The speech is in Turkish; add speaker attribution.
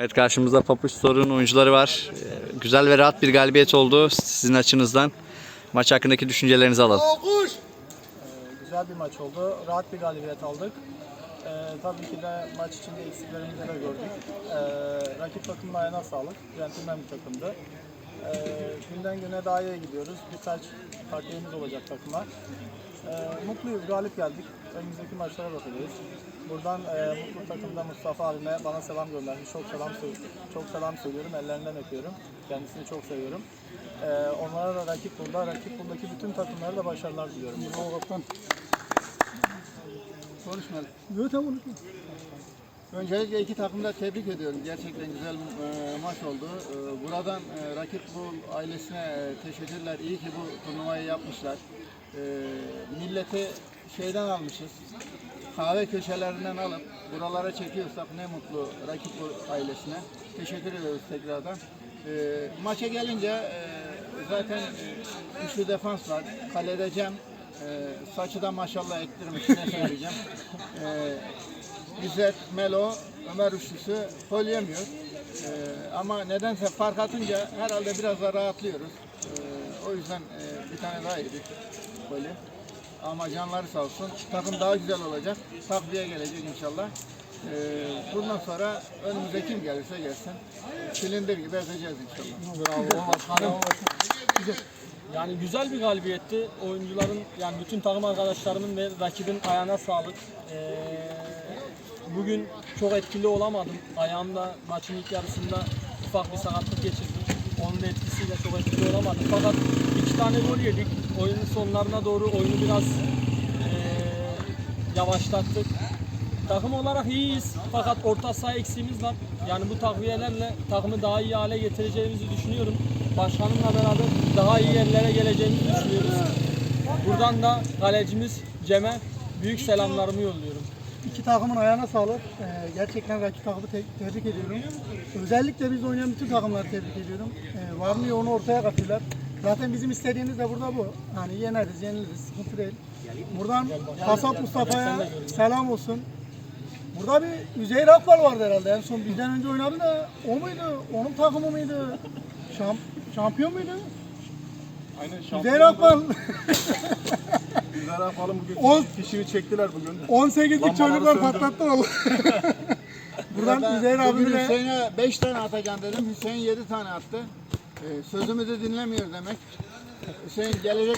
Speaker 1: Evet karşımızda Papuç Store'un oyuncuları var. Ee, Güzel ve rahat bir galibiyet oldu sizin açınızdan. Maç hakkındaki düşüncelerinizi alalım.
Speaker 2: Güzel bir maç oldu. Rahat bir galibiyet aldık. Ee, tabii ki de maç içinde eksiklerimizi de gördük. Ee, rakip takımın ayağına sağlık. Centilmen bir takımdı. Ee, günden güne daha iyi gidiyoruz. Birkaç takviyeimiz olacak takıma. Ee, mutluyuz, galip geldik. Önümüzdeki maçlara bakacağız. Buradan e, mutlu takımda Mustafa abime bana selam göndermiş. Çok selam çok selam söylüyorum. Ellerinden öpüyorum. Kendisini çok seviyorum. Ee, onlara da rakip burada, rakip buradaki bütün takımlara da başarılar diliyorum.
Speaker 3: Konuşmalı. Yok tamam Öncelikle iki takımı da tebrik ediyorum. Gerçekten güzel e, maç oldu. E, buradan e, rakip bu ailesine e, teşekkürler. İyi ki bu turnuvayı yapmışlar. E, milleti şeyden almışız. Kahve köşelerinden alıp buralara çekiyorsak ne mutlu rakip bu ailesine. Teşekkür ediyoruz tekrardan. E, maça gelince e, zaten e, üçlü defans var. Kalede Cem, e, saçı da maşallah ektirmiş ne söyleyeceğim. E, İzzet, Melo, Ömer üçlüsü gol yemiyor. Ee, ama nedense fark atınca herhalde biraz da rahatlıyoruz. Ee, o yüzden e, bir tane daha yedik golü. Ama canları sağ olsun. Takım daha güzel olacak. Takviye gelecek inşallah. Ee, bundan sonra önümüze kim gelirse gelsin. Silindir gibi ezeceğiz inşallah.
Speaker 4: Bravo başkanım. Yani güzel bir galibiyetti. Oyuncuların yani bütün takım arkadaşlarımın ve rakibin ayağına sağlık. Ee, bugün çok etkili olamadım. Ayağımda maçın ilk yarısında ufak bir sakatlık geçirdim. Onun etkisiyle çok etkili olamadım. Fakat iki tane gol yedik. Oyunun sonlarına doğru oyunu biraz ee, yavaşlattık. Takım olarak iyiyiz fakat orta saha eksiğimiz var. Yani bu takviyelerle takımı daha iyi hale getireceğimizi düşünüyorum. Başkanımla beraber daha iyi yerlere geleceğimizi düşünüyoruz. Buradan da kalecimiz Cem'e büyük selamlarımı yolluyorum.
Speaker 5: İki takımın ayağına sağlık. Ee, gerçekten rakip takımı te- tebrik ediyorum. Özellikle biz oynayan bütün takımları tebrik ediyorum. Ee, var mı yoğunu ortaya katıyorlar. Zaten bizim istediğimiz de burada bu. Hani yeneriz, yeniliriz, sıkıntı değil. Buradan Kasap Mustafa'ya selam olsun. Burada bir Üzeyir Akbal vardı herhalde. En son bizden önce oynadı da o muydu? Onun takımı mıydı? Şamp şampiyon muydu?
Speaker 6: Aynen
Speaker 5: Üzeyir Akbal.
Speaker 6: Güzel yapalım bugün.
Speaker 5: On-
Speaker 6: Fişini çektiler bugün.
Speaker 5: 18'lik
Speaker 6: Lambaları
Speaker 5: çocuklar
Speaker 6: söndür.
Speaker 5: patlattı valla. Buradan Üzeyir
Speaker 3: bugün
Speaker 5: abime
Speaker 3: Hüseyin'e 5 tane atacağım dedim. Hüseyin 7 tane attı. Ee, sözümü de dinlemiyor demek. Hüseyin gelecek